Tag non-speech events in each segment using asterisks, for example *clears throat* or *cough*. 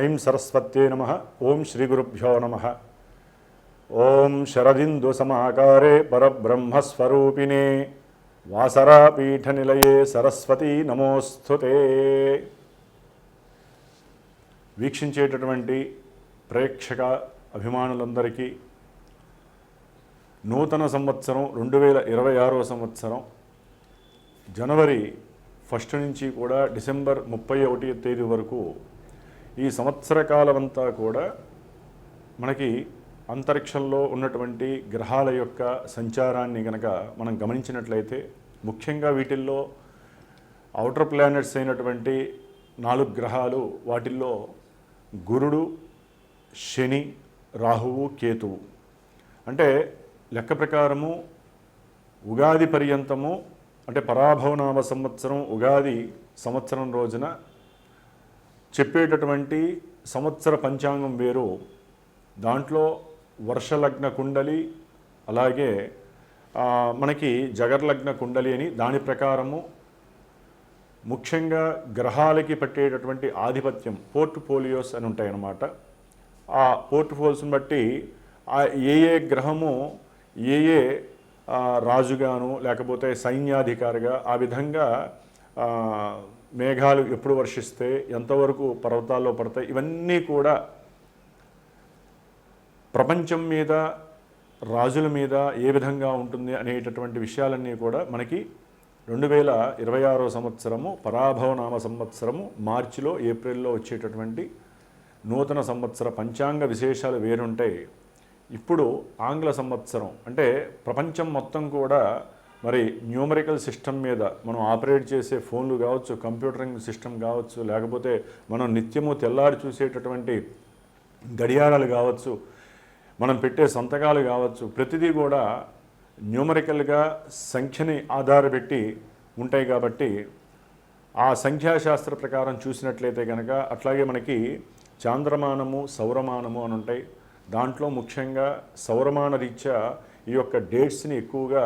ఐం సరస్వత్యే నమ. ఓం శ్రీ గురుభ్యో నమ. ఓం శరదిందు సమాకారే పరబ్రహ్మస్వరూపిణే. వాసరాపీఠనిలయే సరస్వతీ నమోస్తుతే వీక్షించేటటువంటి ప్రేక్షక అభిమానులందరికీ నూతన సంవత్సరం రెండు వేల ఇరవై ఆరో సంవత్సరం జనవరి ఫస్ట్ నుంచి కూడా డిసెంబర్ ముప్పై ఒకటి తేదీ వరకు ఈ సంవత్సర కాలం అంతా కూడా మనకి అంతరిక్షంలో ఉన్నటువంటి గ్రహాల యొక్క సంచారాన్ని గనక మనం గమనించినట్లయితే ముఖ్యంగా వీటిల్లో అవుటర్ ప్లానెట్స్ అయినటువంటి నాలుగు గ్రహాలు వాటిల్లో గురుడు శని రాహువు కేతువు. అంటే లెక్క ప్రకారము ఉగాది పర్యంతము అంటే పరాభవనామ సంవత్సరం ఉగాది సంవత్సరం రోజున చెప్పేటటువంటి సంవత్సర పంచాంగం వేరు. దాంట్లో వర్షలగ్న కుండలి అలాగే మనకి జగర్లగ్న కుండలి అని దాని ప్రకారము ముఖ్యంగా గ్రహాలకి పట్టేటటువంటి ఆధిపత్యం పోర్ట్ఫోలియోస్ అని ఉంటాయన్నమాట. ఆ పోర్ట్ఫోలియోస్ని బట్టి ఆ ఏ ఏ గ్రహము ఏ ఏ రాజుగాను లేకపోతే సైన్యాధికారిగా ఆ విధంగా మేఘాలు ఎప్పుడు వర్షిస్తే ఎంతవరకు పర్వతాల్లో పడతాయి ఇవన్నీ కూడా ప్రపంచం మీద రాజుల మీద ఏ విధంగా ఉంటుంది అనేటటువంటి విషయాలన్నీ కూడా మనకి రెండు వేల ఇరవై ఆరో సంవత్సరము పరాభవనామ సంవత్సరము మార్చిలో ఏప్రిల్లో వచ్చేటటువంటి నూతన సంవత్సర పంచాంగ విశేషాలు వేరుంటాయి ఇప్పుడు ఆంగ్ల సంవత్సరం అంటే ప్రపంచం మొత్తం కూడా మరి న్యూమరికల్ సిస్టమ్ మీద మనం ఆపరేట్ చేసే ఫోన్లు కావచ్చు కంప్యూటరింగ్ సిస్టమ్ కావచ్చు లేకపోతే మనం నిత్యము తెల్లారి చూసేటటువంటి గడియారాలు కావచ్చు మనం పెట్టే సంతకాలు కావచ్చు ప్రతిదీ కూడా న్యూమరికల్గా సంఖ్యని ఆధారపెట్టి ఉంటాయి కాబట్టి ఆ సంఖ్యాశాస్త్ర ప్రకారం చూసినట్లయితే కనుక అట్లాగే మనకి చాంద్రమానము సౌరమానము అని ఉంటాయి. దాంట్లో ముఖ్యంగా సౌరమాన రీత్యా ఈ యొక్క డేట్స్ని ఎక్కువగా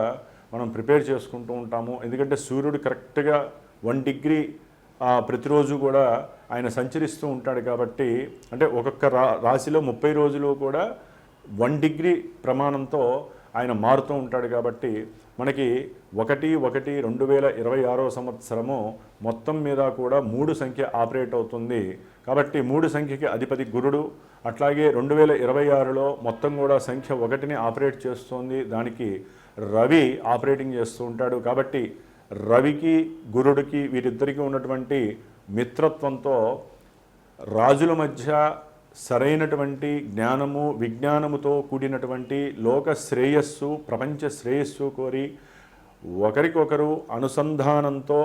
మనం ప్రిపేర్ చేసుకుంటూ ఉంటాము. ఎందుకంటే సూర్యుడు కరెక్ట్గా వన్ డిగ్రీ ప్రతిరోజు కూడా ఆయన సంచరిస్తూ ఉంటాడు కాబట్టి అంటే ఒక్కొక్క రా రాశిలో ముప్పై రోజులు కూడా వన్ డిగ్రీ ప్రమాణంతో ఆయన మారుతూ ఉంటాడు కాబట్టి మనకి ఒకటి ఒకటి రెండు వేల ఇరవై ఆరో సంవత్సరము మొత్తం మీద కూడా మూడు సంఖ్య ఆపరేట్ అవుతుంది. కాబట్టి మూడు సంఖ్యకి అధిపతి గురుడు అట్లాగే రెండు వేల ఇరవై ఆరులో మొత్తం కూడా సంఖ్య ఒకటిని ఆపరేట్ చేస్తుంది. దానికి రవి ఆపరేటింగ్ చేస్తూ ఉంటాడు. కాబట్టి రవికి గురుడికి వీరిద్దరికీ ఉన్నటువంటి మిత్రత్వంతో రాజుల మధ్య సరైనటువంటి జ్ఞానము విజ్ఞానముతో కూడినటువంటి లోక శ్రేయస్సు ప్రపంచ శ్రేయస్సు కోరి ఒకరికొకరు అనుసంధానంతో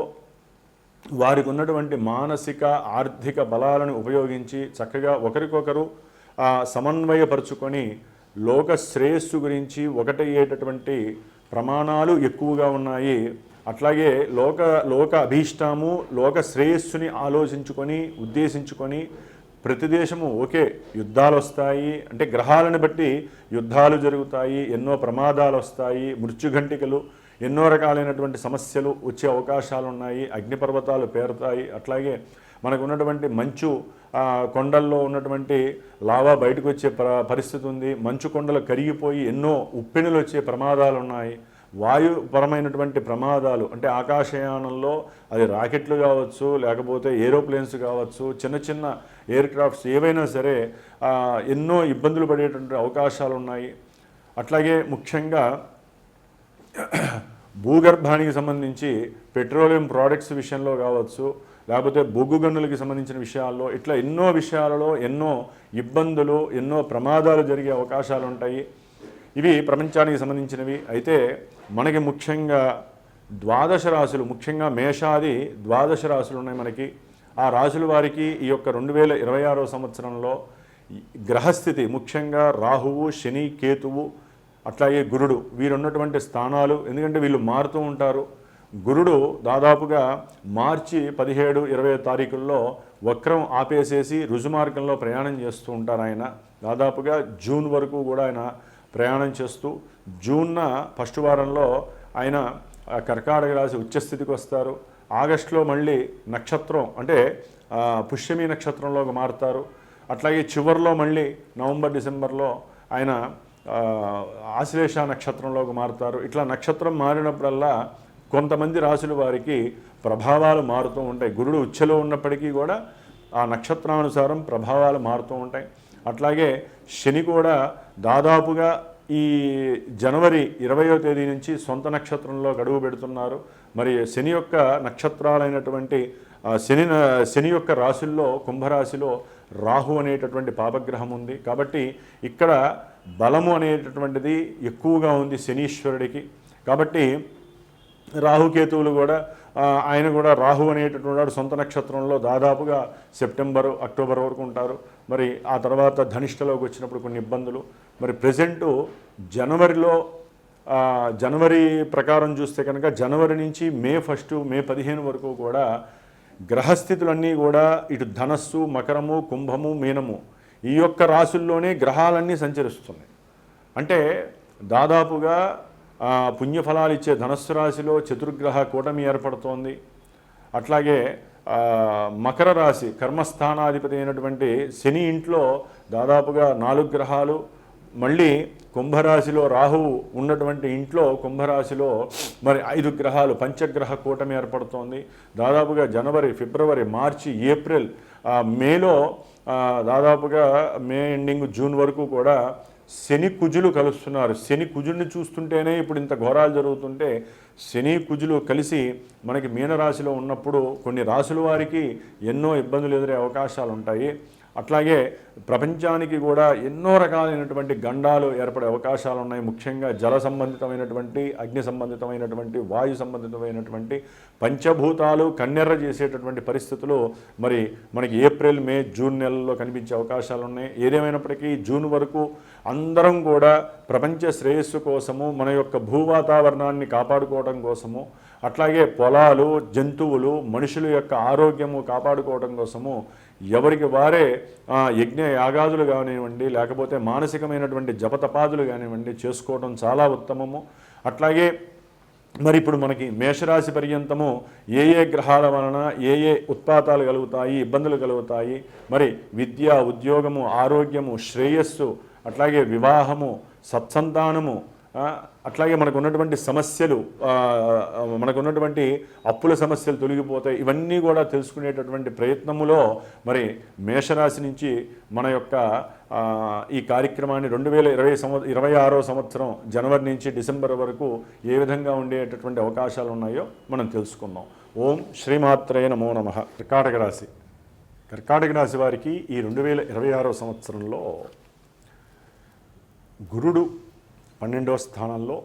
వారికి ఉన్నటువంటి మానసిక ఆర్థిక బలాలను ఉపయోగించి చక్కగా ఒకరికొకరు సమన్వయపరుచుకొని లోక శ్రేయస్సు గురించి ఒకటయ్యేటటువంటి ప్రమాణాలు ఎక్కువగా ఉన్నాయి. అట్లాగే లోక లోక అభీష్టము లోక శ్రేయస్సుని ఆలోచించుకొని ఉద్దేశించుకొని ప్రతి దేశము ఓకే యుద్ధాలు వస్తాయి అంటే గ్రహాలను బట్టి యుద్ధాలు జరుగుతాయి ఎన్నో ప్రమాదాలు వస్తాయి మృత్యుఘంటికలు ఎన్నో రకాలైనటువంటి సమస్యలు వచ్చే అవకాశాలు ఉన్నాయి అగ్నిపర్వతాలు పేరుతాయి. అట్లాగే మనకు ఉన్నటువంటి మంచు కొండల్లో ఉన్నటువంటి లావా బయటకు వచ్చే ప పరిస్థితి ఉంది మంచు కొండలు కరిగిపోయి ఎన్నో ఉప్పెనులు వచ్చే ప్రమాదాలు ఉన్నాయి వాయుపరమైనటువంటి ప్రమాదాలు అంటే ఆకాశయానంలో అది రాకెట్లు కావచ్చు లేకపోతే ఏరోప్లేన్స్ కావచ్చు చిన్న చిన్న ఎయిర్ క్రాఫ్ట్స్ ఏవైనా సరే ఎన్నో ఇబ్బందులు పడేటువంటి అవకాశాలు ఉన్నాయి అట్లాగే ముఖ్యంగా భూగర్భానికి సంబంధించి పెట్రోలియం ప్రోడక్ట్స్ విషయంలో కావచ్చు లేకపోతే బొగ్గు గనులకి సంబంధించిన విషయాల్లో ఇట్లా ఎన్నో విషయాలలో ఎన్నో ఇబ్బందులు ఎన్నో ప్రమాదాలు జరిగే అవకాశాలు ఉంటాయి. ఇవి ప్రపంచానికి సంబంధించినవి. అయితే మనకి ముఖ్యంగా ద్వాదశ రాశులు ముఖ్యంగా మేషాది ద్వాదశ రాశులు ఉన్నాయి మనకి. ఆ రాశుల వారికి ఈ యొక్క రెండు వేల ఇరవై ఆరో సంవత్సరంలో గ్రహస్థితి ముఖ్యంగా రాహువు శని కేతువు అట్లాగే గురుడు వీరున్నటువంటి స్థానాలు. ఎందుకంటే వీళ్ళు మారుతూ ఉంటారు. గురుడు దాదాపుగా మార్చి పదిహేడు ఇరవై తారీఖుల్లో వక్రం ఆపేసేసి రుజుమార్గంలో ప్రయాణం చేస్తూ ఉంటారు ఆయన. దాదాపుగా జూన్ వరకు కూడా ఆయన ప్రయాణం చేస్తూ జూన్న ఫస్ట్ వారంలో ఆయన కర్కాటక రాశి ఉచ్చస్థితికి వస్తారు. ఆగస్టులో మళ్ళీ నక్షత్రం అంటే పుష్యమి నక్షత్రంలోకి మారుతారు. అట్లాగే చివరిలో మళ్ళీ నవంబర్ డిసెంబర్లో ఆయన ఆశ్లేష నక్షత్రంలోకి మారుతారు. ఇట్లా నక్షత్రం మారినప్పుడల్లా కొంతమంది రాసుల వారికి ప్రభావాలు మారుతూ ఉంటాయి. గురుడు ఉచ్చలో ఉన్నప్పటికీ కూడా ఆ నక్షత్రానుసారం ప్రభావాలు మారుతూ ఉంటాయి. అట్లాగే శని కూడా దాదాపుగా ఈ జనవరి ఇరవయో తేదీ నుంచి సొంత నక్షత్రంలో గడువు పెడుతున్నారు. మరి శని యొక్క నక్షత్రాలైనటువంటి శని శని యొక్క రాశుల్లో కుంభరాశిలో రాహు అనేటటువంటి పాపగ్రహం ఉంది. కాబట్టి ఇక్కడ బలము అనేటటువంటిది ఎక్కువగా ఉంది శనీశ్వరుడికి. కాబట్టి రాహుకేతువులు కూడా ఆయన కూడా రాహు అనేటటువంటి వాడు సొంత నక్షత్రంలో దాదాపుగా సెప్టెంబరు అక్టోబర్ వరకు ఉంటారు. మరి ఆ తర్వాత ధనిష్టలోకి వచ్చినప్పుడు కొన్ని ఇబ్బందులు. మరి ప్రజెంటు జనవరిలో జనవరి ప్రకారం చూస్తే కనుక జనవరి నుంచి మే ఫస్ట్ మే పదిహేను వరకు కూడా గ్రహస్థితులన్నీ కూడా ఇటు ధనస్సు మకరము కుంభము మీనము ఈ యొక్క రాశుల్లోనే గ్రహాలన్నీ సంచరిస్తున్నాయి. అంటే దాదాపుగా పుణ్యఫలాలు ఇచ్చే ధనస్సు రాశిలో చతుర్గ్రహ కూటమి ఏర్పడుతోంది. అట్లాగే మకర రాశి కర్మస్థానాధిపతి అయినటువంటి శని ఇంట్లో దాదాపుగా నాలుగు గ్రహాలు. మళ్ళీ కుంభరాశిలో రాహువు ఉన్నటువంటి ఇంట్లో కుంభరాశిలో మరి ఐదు గ్రహాలు పంచగ్రహ కూటమి ఏర్పడుతోంది. దాదాపుగా జనవరి ఫిబ్రవరి మార్చి ఏప్రిల్ మేలో దాదాపుగా మే ఎండింగ్ జూన్ వరకు కూడా శని కుజులు కలుస్తున్నారు. శని కుజుడిని చూస్తుంటేనే ఇప్పుడు ఇంత ఘోరాలు జరుగుతుంటే శని కుజులు కలిసి మనకి మీనరాశిలో ఉన్నప్పుడు కొన్ని రాశుల వారికి ఎన్నో ఇబ్బందులు ఎదురే అవకాశాలు ఉంటాయి అట్లాగే ప్రపంచానికి కూడా ఎన్నో రకాలైనటువంటి గండాలు ఏర్పడే అవకాశాలు ఉన్నాయి ముఖ్యంగా జల సంబంధితమైనటువంటి అగ్ని సంబంధితమైనటువంటి వాయు సంబంధితమైనటువంటి పంచభూతాలు కన్నెర్ర చేసేటటువంటి పరిస్థితులు మరి మనకి ఏప్రిల్ మే జూన్ నెలల్లో కనిపించే అవకాశాలు ఉన్నాయి ఏదేమైనప్పటికీ జూన్ వరకు అందరం కూడా ప్రపంచ శ్రేయస్సు కోసము మన యొక్క భూ వాతావరణాన్ని కాపాడుకోవడం కోసము అట్లాగే పొలాలు జంతువులు మనుషుల యొక్క ఆరోగ్యము కాపాడుకోవడం కోసము ఎవరికి వారే యజ్ఞ యాగాదులు కానివ్వండి లేకపోతే మానసికమైనటువంటి జపతపాదులు కానివ్వండి చేసుకోవడం చాలా ఉత్తమము. అట్లాగే మరి ఇప్పుడు మనకి మేషరాశి పర్యంతము ఏ ఏ గ్రహాల వలన ఏ ఏ ఉత్పాతాలు కలుగుతాయి ఇబ్బందులు కలుగుతాయి మరి విద్య ఉద్యోగము ఆరోగ్యము శ్రేయస్సు అట్లాగే వివాహము సత్సంతానము అట్లాగే మనకు ఉన్నటువంటి సమస్యలు మనకు ఉన్నటువంటి అప్పుల సమస్యలు తొలగిపోతాయి. ఇవన్నీ కూడా తెలుసుకునేటటువంటి ప్రయత్నములో మరి మేషరాశి నుంచి మన యొక్క ఈ కార్యక్రమాన్ని రెండు వేల ఇరవై సంవ ఇరవై ఆరో సంవత్సరం జనవరి నుంచి డిసెంబర్ వరకు ఏ విధంగా ఉండేటటువంటి అవకాశాలు ఉన్నాయో మనం తెలుసుకుందాం. ఓం శ్రీమాత్రేయ నమో నమ. కర్కాటక రాశి. కర్కాటక రాశి వారికి ఈ రెండు వేల ఇరవై ఆరో సంవత్సరంలో గురుడు పన్నెండవ స్థానంలో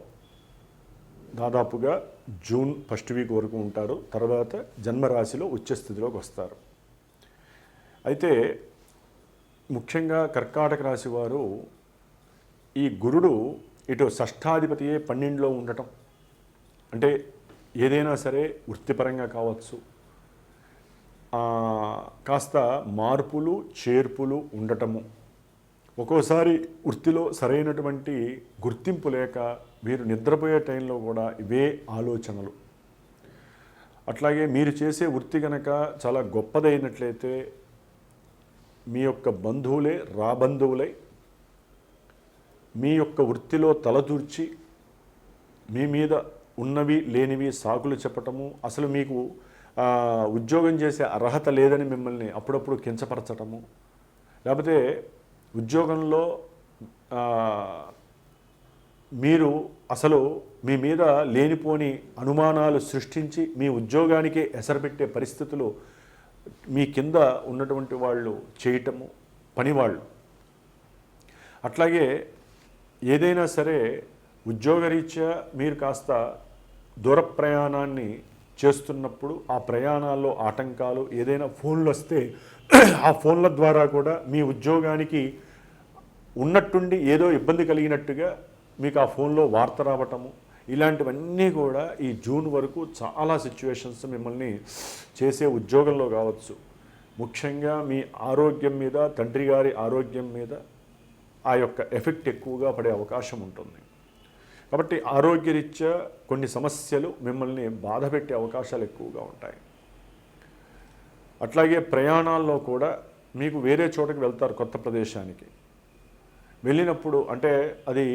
దాదాపుగా జూన్ ఫస్ట్ వీక్ వరకు ఉంటారు. తర్వాత జన్మరాశిలో ఉచ్చస్థితిలోకి వస్తారు. అయితే ముఖ్యంగా కర్కాటక రాశి వారు ఈ గురుడు ఇటు షష్ఠాధిపతియే పన్నెండులో ఉండటం. అంటే ఏదైనా సరే వృత్తిపరంగా కావచ్చు. కాస్త మార్పులు చేర్పులు ఉండటము. ఒక్కోసారి వృత్తిలో సరైనటువంటి గుర్తింపు లేక వీరు నిద్రపోయే టైంలో కూడా ఇవే ఆలోచనలు. అట్లాగే మీరు చేసే వృత్తి కనుక చాలా గొప్పదైనట్లయితే మీ యొక్క బంధువులే రాబంధువులై మీ యొక్క వృత్తిలో తలదూర్చి మీ మీద ఉన్నవి లేనివి సాకులు చెప్పటము అసలు మీకు ఉద్యోగం చేసే అర్హత లేదని మిమ్మల్ని అప్పుడప్పుడు కించపరచటము లేకపోతే ఉద్యోగంలో మీరు అసలు మీ మీద లేనిపోని అనుమానాలు సృష్టించి మీ ఉద్యోగానికే ఎసరపెట్టే పరిస్థితులు మీ కింద ఉన్నటువంటి వాళ్ళు చేయటము పనివాళ్ళు. అట్లాగే ఏదైనా సరే ఉద్యోగరీత్యా మీరు కాస్త దూర ప్రయాణాన్ని చేస్తున్నప్పుడు ఆ ప్రయాణాల్లో ఆటంకాలు ఏదైనా ఫోన్లు వస్తే *clears throat* ఆ ఫోన్ల ద్వారా కూడా మీ ఉద్యోగానికి ఉన్నట్టుండి ఏదో ఇబ్బంది కలిగినట్టుగా మీకు ఆ ఫోన్లో వార్త రావటము ఇలాంటివన్నీ కూడా ఈ జూన్ వరకు చాలా సిచ్యువేషన్స్ మిమ్మల్ని చేసే ఉద్యోగంలో కావచ్చు. ముఖ్యంగా మీ ఆరోగ్యం మీద తండ్రి గారి ఆరోగ్యం మీద ఆ యొక్క ఎఫెక్ట్ ఎక్కువగా పడే అవకాశం ఉంటుంది. కాబట్టి ఆరోగ్యరీత్యా కొన్ని సమస్యలు మిమ్మల్ని బాధ పెట్టే అవకాశాలు ఎక్కువగా ఉంటాయి. అట్లాగే ప్రయాణాల్లో కూడా మీకు వేరే చోటకి వెళ్తారు కొత్త ప్రదేశానికి. వెళ్ళినప్పుడు అంటే అది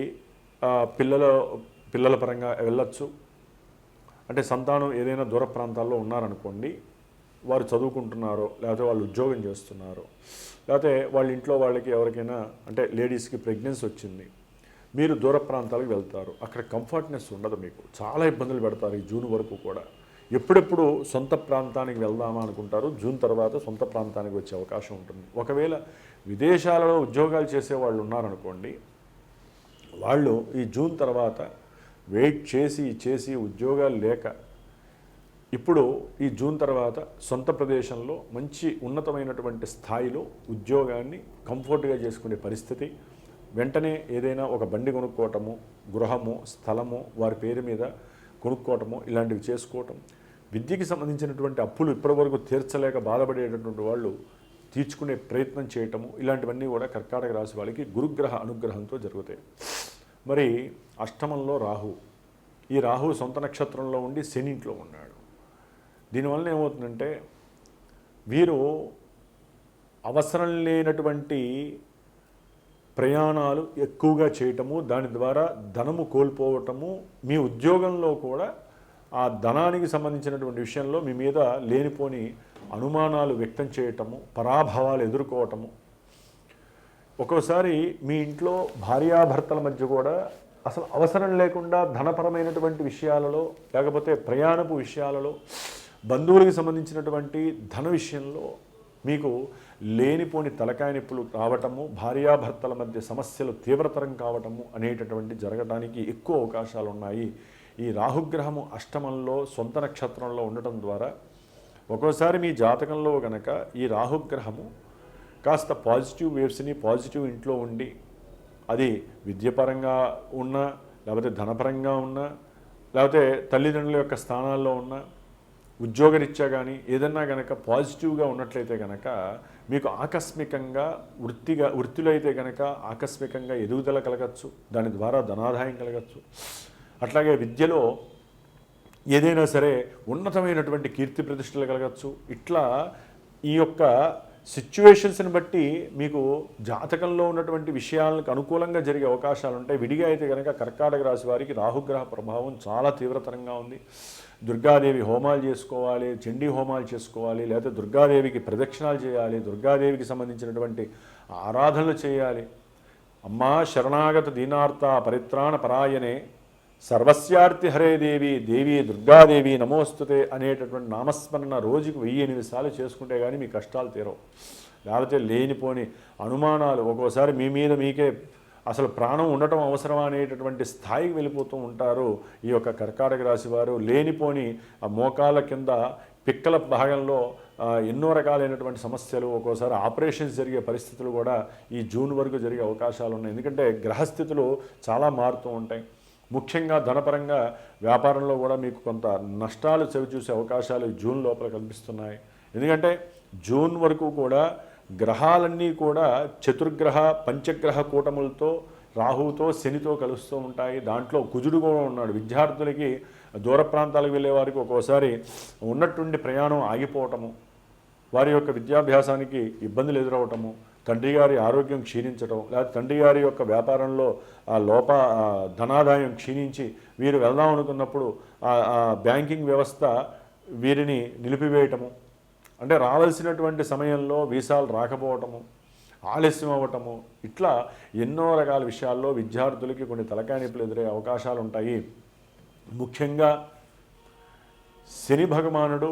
పిల్లల పిల్లల పరంగా వెళ్ళచ్చు. అంటే సంతానం ఏదైనా దూర ప్రాంతాల్లో ఉన్నారనుకోండి వారు చదువుకుంటున్నారో లేకపోతే వాళ్ళు ఉద్యోగం చేస్తున్నారో లేకపోతే వాళ్ళ ఇంట్లో వాళ్ళకి ఎవరికైనా అంటే లేడీస్కి ప్రెగ్నెన్సీ వచ్చింది మీరు దూర ప్రాంతాలకు వెళ్తారు. అక్కడ కంఫర్ట్నెస్ ఉండదు మీకు. చాలా ఇబ్బందులు పెడతారు ఈ జూన్ వరకు కూడా. ఎప్పుడెప్పుడు సొంత ప్రాంతానికి వెళ్దామా అనుకుంటారు. జూన్ తర్వాత సొంత ప్రాంతానికి వచ్చే అవకాశం ఉంటుంది. ఒకవేళ విదేశాలలో ఉద్యోగాలు చేసే వాళ్ళు ఉన్నారనుకోండి వాళ్ళు ఈ జూన్ తర్వాత వెయిట్ చేసి చేసి ఉద్యోగాలు లేక ఇప్పుడు ఈ జూన్ తర్వాత సొంత ప్రదేశంలో మంచి ఉన్నతమైనటువంటి స్థాయిలో ఉద్యోగాన్ని కంఫర్ట్గా చేసుకునే పరిస్థితి వెంటనే ఏదైనా ఒక బండి కొనుక్కోవటము గృహము స్థలము వారి పేరు మీద కొనుక్కోవటము ఇలాంటివి చేసుకోవటం. విద్యకి సంబంధించినటువంటి అప్పులు ఇప్పటివరకు తీర్చలేక బాధపడేటటువంటి వాళ్ళు తీర్చుకునే ప్రయత్నం చేయటము ఇలాంటివన్నీ కూడా కర్కాటక రాశి వాళ్ళకి గురుగ్రహ అనుగ్రహంతో జరుగుతాయి. మరి అష్టమంలో రాహు. ఈ రాహు సొంత నక్షత్రంలో ఉండి శనింట్లో ఉన్నాడు. దీనివల్ల ఏమవుతుందంటే వీరు అవసరం లేనటువంటి ప్రయాణాలు ఎక్కువగా చేయటము దాని ద్వారా ధనము కోల్పోవటము మీ ఉద్యోగంలో కూడా ఆ ధనానికి సంబంధించినటువంటి విషయంలో మీ మీద లేనిపోని అనుమానాలు వ్యక్తం చేయటము పరాభవాలు ఎదుర్కోవటము. ఒక్కోసారి మీ ఇంట్లో భార్యాభర్తల మధ్య కూడా అసలు అవసరం లేకుండా ధనపరమైనటువంటి విషయాలలో లేకపోతే ప్రయాణపు విషయాలలో బంధువులకు సంబంధించినటువంటి ధన విషయంలో మీకు లేనిపోని తలకాయ నొప్పులు రావటము భార్యాభర్తల మధ్య సమస్యలు తీవ్రతరం కావటము అనేటటువంటి జరగడానికి ఎక్కువ అవకాశాలు ఉన్నాయి ఈ రాహుగ్రహము అష్టమంలో సొంత నక్షత్రంలో ఉండటం ద్వారా ఒక్కోసారి మీ జాతకంలో గనక ఈ రాహుగ్రహము కాస్త పాజిటివ్ వేవ్స్ని పాజిటివ్ ఇంట్లో ఉండి అది విద్యపరంగా ఉన్నా లేకపోతే ధనపరంగా ఉన్నా లేకపోతే తల్లిదండ్రుల యొక్క స్థానాల్లో ఉన్న ఉద్యోగరీత్యా కానీ ఏదన్నా కనుక పాజిటివ్గా ఉన్నట్లయితే కనుక మీకు ఆకస్మికంగా వృత్తిగా వృత్తిలో అయితే కనుక ఆకస్మికంగా ఎదుగుదల కలగచ్చు. దాని ద్వారా ధనాదాయం కలగచ్చు. అట్లాగే విద్యలో ఏదైనా సరే ఉన్నతమైనటువంటి కీర్తి ప్రతిష్టలు కలగచ్చు. ఇట్లా ఈ యొక్క సిచ్యువేషన్స్ని బట్టి మీకు జాతకంలో ఉన్నటువంటి విషయాలకు అనుకూలంగా జరిగే అవకాశాలు ఉంటాయి విడిగా అయితే కనుక కర్కాటక రాశి వారికి రాహుగ్రహ ప్రభావం చాలా తీవ్రతరంగా ఉంది. దుర్గాదేవి హోమాలు చేసుకోవాలి చండీ హోమాలు చేసుకోవాలి లేకపోతే దుర్గాదేవికి ప్రదక్షిణాలు చేయాలి దుర్గాదేవికి సంబంధించినటువంటి ఆరాధనలు చేయాలి. అమ్మా శరణాగత దీనార్త పరిత్రాణ పరాయణే సర్వస్యార్తి హరే దేవి దేవి దుర్గాదేవి నమోస్తుతే అనేటటువంటి నామస్మరణ రోజుకు వెయ్యి ఎనిమిది సార్లు చేసుకుంటే కానీ మీ కష్టాలు తీరవు. లేకపోతే లేనిపోని అనుమానాలు ఒక్కోసారి మీ మీద మీకే అసలు ప్రాణం ఉండటం అవసరమా అనేటటువంటి స్థాయికి వెళ్ళిపోతూ ఉంటారు ఈ యొక్క కర్కాటక రాశి వారు. లేనిపోని ఆ కింద పిక్కల భాగంలో ఎన్నో రకాలైనటువంటి సమస్యలు ఒక్కోసారి ఆపరేషన్స్ జరిగే పరిస్థితులు కూడా ఈ జూన్ వరకు జరిగే అవకాశాలు ఉన్నాయి. ఎందుకంటే గ్రహస్థితులు చాలా మారుతూ ఉంటాయి. ముఖ్యంగా ధనపరంగా వ్యాపారంలో కూడా మీకు కొంత నష్టాలు చవిచూసే అవకాశాలు జూన్ లోపల కనిపిస్తున్నాయి. ఎందుకంటే జూన్ వరకు కూడా గ్రహాలన్నీ కూడా చతుర్గ్రహ పంచగ్రహ కూటములతో రాహువుతో శనితో కలుస్తూ ఉంటాయి. దాంట్లో కుజుడు కూడా ఉన్నాడు. విద్యార్థులకి దూర ప్రాంతాలకు వెళ్ళే వారికి ఒక్కోసారి ఉన్నట్టుండి ప్రయాణం ఆగిపోవటము వారి యొక్క విద్యాభ్యాసానికి ఇబ్బందులు ఎదురవటము తండ్రి గారి ఆరోగ్యం క్షీణించటం లేదా తండ్రి గారి యొక్క వ్యాపారంలో ఆ లోప ధనాదాయం క్షీణించి వీరు వెళ్దాం అనుకున్నప్పుడు ఆ బ్యాంకింగ్ వ్యవస్థ వీరిని నిలిపివేయటము అంటే రావాల్సినటువంటి సమయంలో వీసాలు రాకపోవటము ఆలస్యం అవ్వటము ఇట్లా ఎన్నో రకాల విషయాల్లో విద్యార్థులకి కొన్ని తలకానిపులు ఎదురే అవకాశాలు ఉంటాయి ముఖ్యంగా శని భగవానుడు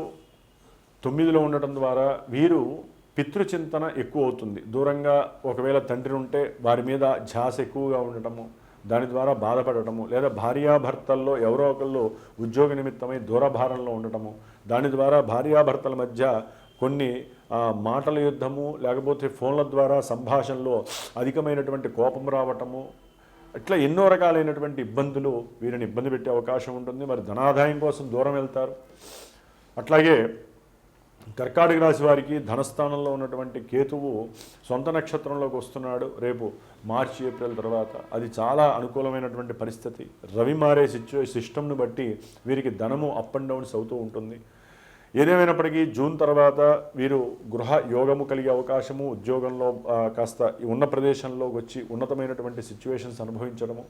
తొమ్మిదిలో ఉండటం ద్వారా వీరు పితృచింతన ఎక్కువ అవుతుంది. దూరంగా ఒకవేళ తండ్రి ఉంటే వారి మీద ఝాస ఎక్కువగా ఉండటము దాని ద్వారా బాధపడటము లేదా భార్యాభర్తల్లో ఎవరో ఒకళ్ళు ఉద్యోగ నిమిత్తమై దూరభారంలో ఉండటము దాని ద్వారా భార్యాభర్తల మధ్య కొన్ని మాటల యుద్ధము లేకపోతే ఫోన్ల ద్వారా సంభాషణలో అధికమైనటువంటి కోపం రావటము ఇట్లా ఎన్నో రకాలైనటువంటి ఇబ్బందులు వీరిని ఇబ్బంది పెట్టే అవకాశం ఉంటుంది. మరి ధనాదాయం కోసం దూరం వెళ్తారు. అట్లాగే కర్కాటక రాశి వారికి ధనస్థానంలో ఉన్నటువంటి కేతువు సొంత నక్షత్రంలోకి వస్తున్నాడు. రేపు మార్చి ఏప్రిల్ తర్వాత. అది చాలా అనుకూలమైనటువంటి పరిస్థితి. రవి మారే సిచ్యువే సిస్టమ్ను బట్టి వీరికి ధనము అప్ అండ్ డౌన్స్ అవుతూ ఉంటుంది. ఏదేమైనప్పటికీ జూన్ తర్వాత వీరు గృహ యోగము కలిగే అవకాశము ఉద్యోగంలో కాస్త ఉన్న ప్రదేశంలోకి వచ్చి ఉన్నతమైనటువంటి సిచ్యువేషన్స్ అనుభవించడము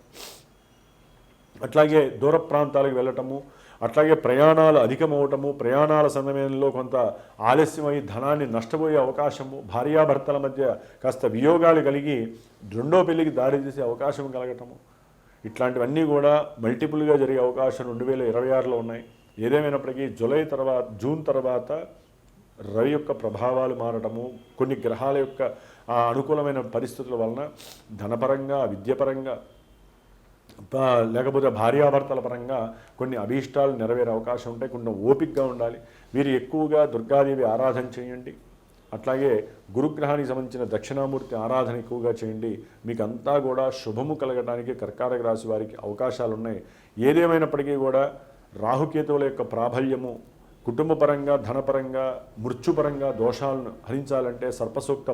అట్లాగే దూర ప్రాంతాలకు వెళ్ళటము అట్లాగే ప్రయాణాలు అధికమవటము ప్రయాణాల సమయంలో కొంత ఆలస్యమై ధనాన్ని నష్టపోయే అవకాశము భార్యాభర్తల మధ్య కాస్త వియోగాలు కలిగి రెండో పెళ్ళికి దారి తీసే అవకాశం కలగటము ఇట్లాంటివన్నీ కూడా మల్టిపుల్గా జరిగే అవకాశం రెండు వేల ఇరవై ఆరులో ఉన్నాయి. ఏదేమైనప్పటికీ జూలై తర్వాత జూన్ తర్వాత రవి యొక్క ప్రభావాలు మారటము కొన్ని గ్రహాల యొక్క ఆ అనుకూలమైన పరిస్థితుల వలన ధనపరంగా విద్యపరంగా లేకపోతే భార్యాభర్తల పరంగా కొన్ని అభీష్టాలు నెరవేరే అవకాశం ఉంటాయి కొన్ని ఓపికగా ఉండాలి. మీరు ఎక్కువగా దుర్గాదేవి ఆరాధన చేయండి. అట్లాగే గురుగ్రహానికి సంబంధించిన దక్షిణామూర్తి ఆరాధన ఎక్కువగా చేయండి. మీకు అంతా కూడా శుభము కలగడానికి కర్కాటక రాశి వారికి అవకాశాలు ఉన్నాయి ఏదేమైనప్పటికీ కూడా రాహుకేతువుల యొక్క ప్రాబల్యము కుటుంబపరంగా ధనపరంగా మృత్యుపరంగా దోషాలను హరించాలంటే సర్పసూక్త